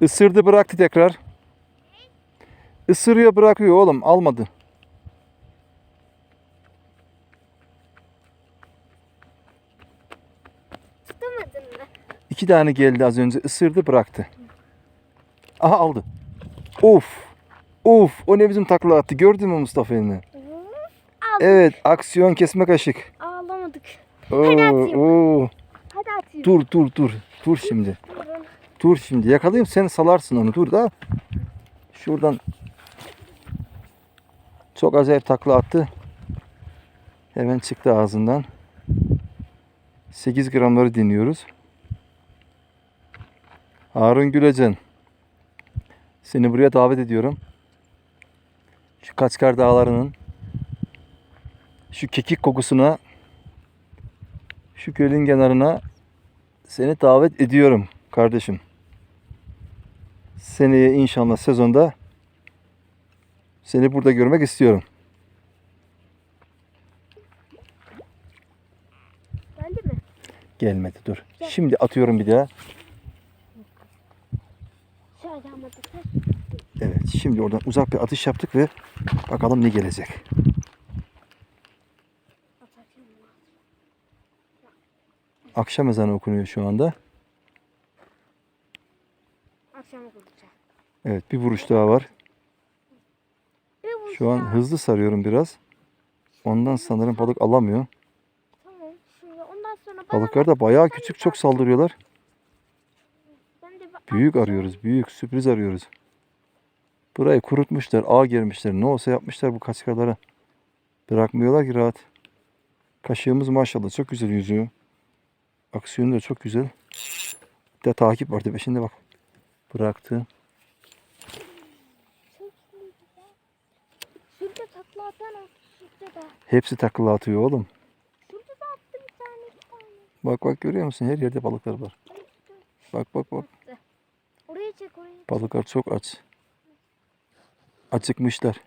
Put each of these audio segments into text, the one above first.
Isırdı bıraktı tekrar. Isırıyor bırakıyor oğlum almadı. Tutamadın mı? İki tane geldi az önce ısırdı bıraktı. Aha aldı. Of. Of o ne bizim takla attı gördün mü Mustafa elini? Evet aksiyon kesme kaşık. Ağlamadık. Oo, atayım. oo. Hadi atayım. Dur dur dur. Dur şimdi. Dur şimdi yakalayayım sen salarsın onu dur da. Şuradan çok acayip takla attı. Hemen çıktı ağzından. 8 gramları dinliyoruz. Harun Gülecen. Seni buraya davet ediyorum. Şu Kaçkar Dağları'nın şu kekik kokusuna şu gölün kenarına seni davet ediyorum kardeşim. Seneye inşallah sezonda seni burada görmek istiyorum. Geldi mi? Gelmedi dur. Şimdi atıyorum bir daha. Evet şimdi oradan uzak bir atış yaptık ve bakalım ne gelecek. Akşam ezanı okunuyor şu anda. Akşama kuracağım. Evet bir vuruş daha var. Şu an hızlı sarıyorum biraz. Ondan sanırım balık alamıyor. Tamam. Şimdi ondan sonra bana Balıklar da bayağı küçük çok saldırıyorlar. ben de Büyük arıyoruz büyük sürpriz arıyoruz. Burayı kurutmuşlar ağ germişler ne olsa yapmışlar bu kaçkalara. Bırakmıyorlar ki rahat. Kaşığımız maşallah çok güzel yüzüyor. Aksiyonu da çok güzel. Bir de takip vardı peşinde bak. Bıraktı. Şurada takla atan o. Şurada da. Hepsi takla atıyor oğlum. Şurada da attı bir tane bir tane. Bak bak görüyor musun? Her yerde balıklar var. Bak bak bak. Oraya çek oraya. çek. Balıklar çok aç. Acıkmışlar.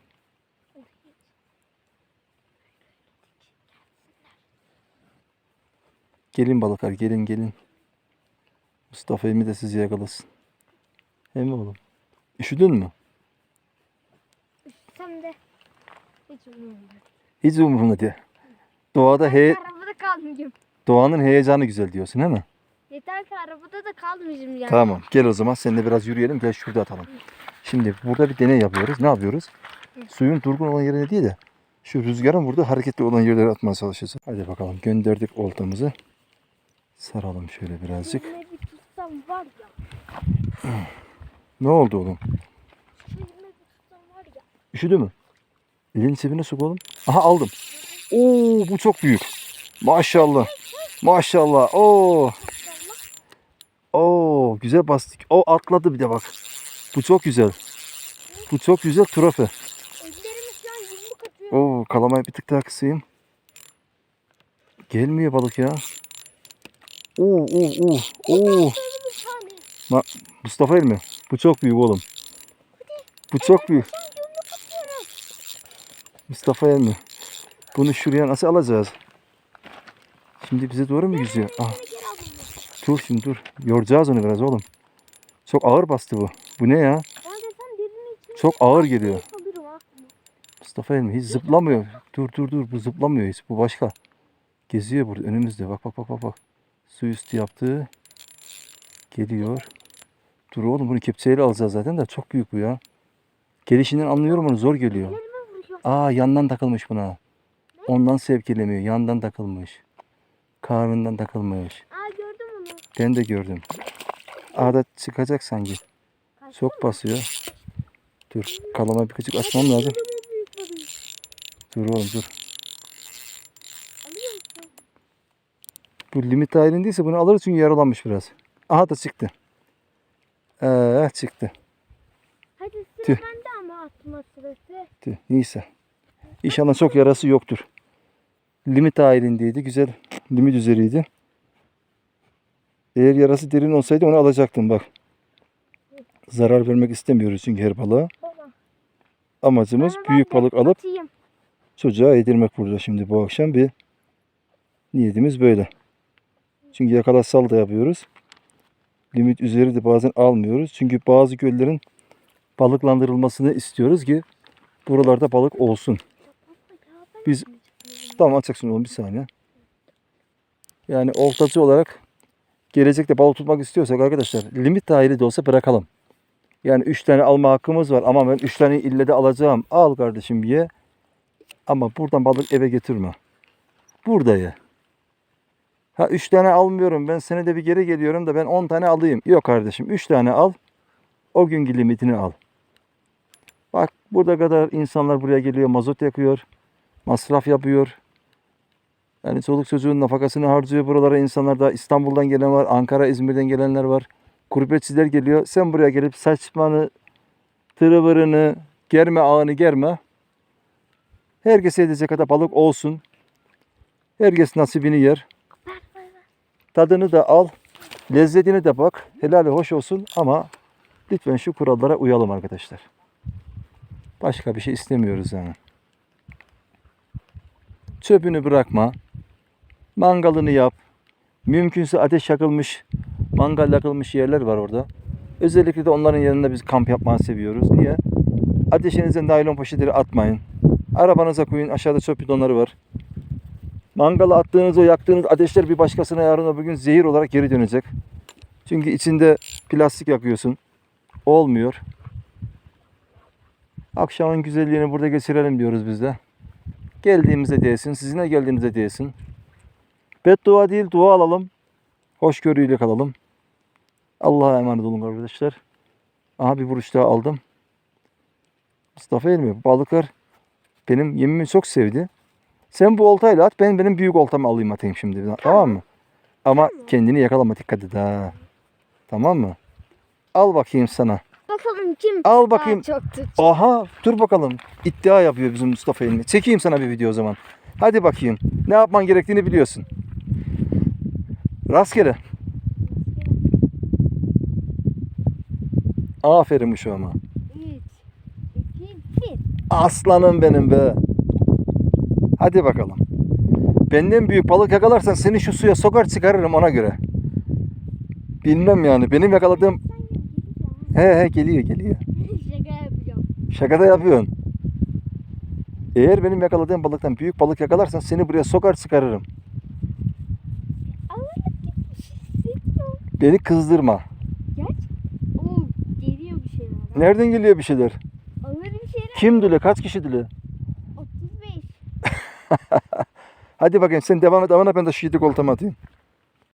Gelin balıklar gelin gelin. Mustafa Emi de sizi yakalasın. He mi oğlum? Üşüdün mü? Sen de. Hiç umurumda. Hiç umurumda diye. Doğada he, Arabada kalmayayım. doğanın heyecanı güzel diyorsun değil mi? Yeter ki arabada da kalmayayım yani. Tamam gel o zaman seninle biraz yürüyelim gel şurada atalım. Şimdi burada bir deney yapıyoruz. Ne yapıyoruz? Suyun durgun olan yerine değil de şu rüzgarın burada hareketli olan yerlere atmaya çalışacağız. Hadi bakalım gönderdik oltamızı. Saralım şöyle birazcık. Şöyle bir tutsam var ya. Ne oldu oğlum? Üşüdü mü? Elini cebine sok oğlum. Aha aldım. Oo bu çok büyük. Maşallah. Maşallah. Oo. Oo güzel bastık. O atladı bir de bak. Bu çok güzel. Bu çok güzel trofe. Oo kalamayı bir tık daha kısayım. Gelmiyor balık ya. Oo oo oo oo. Tane. Mustafa el mi? Bu çok büyük oğlum. Bu çok büyük. Mustafa el mi? Bunu şuraya nasıl alacağız? Şimdi bize doğru mu yüzüyor? Ah, dur şimdi dur. Yoracağız onu biraz oğlum. Çok ağır bastı bu. Bu ne ya? Çok ağır geliyor. Mustafa el mi? Hiç zıplamıyor. Dur dur dur. Bu zıplamıyor hiç. Bu başka. Geziyor burada önümüzde. Bak bak bak bak bak. Su üstü yaptı. Geliyor. Dur oğlum bunu kepçeyle alacağız zaten de çok büyük bu ya. Gelişinden anlıyorum onu zor geliyor. Aa yandan takılmış buna. Ondan sevkilemiyor. Yandan takılmış. Karnından takılmış. Aa gördüm onu. Ben de gördüm. Ağda çıkacak sanki. Çok basıyor. Dur kalama bir küçük açmam lazım. Dur oğlum dur. Bu limit dahilindeyse bunu alırız çünkü yaralanmış biraz. Aha da çıktı. Ee, çıktı. Hadi sıra Tüh. bende ama atma sırası. Tüh, Neyse. İnşallah çok yarası yoktur. Limit dahilindeydi. Güzel limit üzeriydi. Eğer yarası derin olsaydı onu alacaktım bak. Zarar vermek istemiyoruz çünkü her balığa. Amacımız bana büyük ben de balık alıp atayım. çocuğa yedirmek burada şimdi bu akşam bir niyetimiz böyle. Çünkü yakala sal da yapıyoruz. Limit üzeri de bazen almıyoruz. Çünkü bazı göllerin balıklandırılmasını istiyoruz ki buralarda balık olsun. Biz tamam açacaksın oğlum bir saniye. Yani oltacı olarak gelecekte balık tutmak istiyorsak arkadaşlar limit dahili de olsa bırakalım. Yani 3 tane alma hakkımız var ama ben 3 tane ille de alacağım. Al kardeşim ye. Ama buradan balık eve getirme. Burada ye. Ha 3 tane almıyorum. Ben senede bir geri geliyorum da ben 10 tane alayım. Yok kardeşim 3 tane al. O günkü limitini al. Bak burada kadar insanlar buraya geliyor. Mazot yakıyor. Masraf yapıyor. Yani çoluk çocuğun nafakasını harcıyor buralara insanlar da İstanbul'dan gelen var. Ankara, İzmir'den gelenler var. Gurbetçiler geliyor. Sen buraya gelip saçmanı, tırıvırını, germe ağını germe. Herkese yetecek kadar balık olsun. Herkes nasibini yer. Tadını da al. Lezzetini de bak. Helali hoş olsun ama lütfen şu kurallara uyalım arkadaşlar. Başka bir şey istemiyoruz yani. Çöpünü bırakma. Mangalını yap. Mümkünse ateş yakılmış, mangal yakılmış yerler var orada. Özellikle de onların yanında biz kamp yapmayı seviyoruz. Niye? Ateşinize naylon poşetleri atmayın. Arabanıza koyun. Aşağıda çöp bidonları var. Mangala attığınız o yaktığınız ateşler bir başkasına yarın öbür gün zehir olarak geri dönecek. Çünkü içinde plastik yakıyorsun. Olmuyor. Akşamın güzelliğini burada geçirelim diyoruz biz de. Geldiğimizde değilsin. Sizinle geldiğinizde değilsin. Beddua değil dua alalım. Hoşgörüyle kalalım. Allah'a emanet olun arkadaşlar. Aha bir vuruş daha aldım. Mustafa mi? Bu balıklar benim yemimi çok sevdi. Sen bu oltayla at. Ben benim büyük oltamı alayım atayım şimdi. Tamam, mı? Ama kendini yakalama dikkat et ha. Tamam mı? Al bakayım sana. Bakalım kim Al bakayım. çok tutacak. Aha dur bakalım. İddia yapıyor bizim Mustafa Elmi. Çekeyim sana bir video o zaman. Hadi bakayım. Ne yapman gerektiğini biliyorsun. Rastgele. Aferin uşağıma. 3, 2, 1. Aslanım benim be. Hadi bakalım. Benden büyük balık yakalarsan seni şu suya sokar çıkarırım ona göre. Bilmem yani. Benim yakaladığım... He he geliyor geliyor. Şaka yapacağım. Şakada yapıyorsun. Eğer benim yakaladığım balıktan büyük balık yakalarsan seni buraya sokar çıkarırım. Beni kızdırma. Gerçi o geliyor bir şeyler. Nereden geliyor bir şeyler? Ağır bir şeyler. Kim dile? Kaç kişi dile? Hadi bakayım sen devam et amına ben de yedi koltuğumu atayım.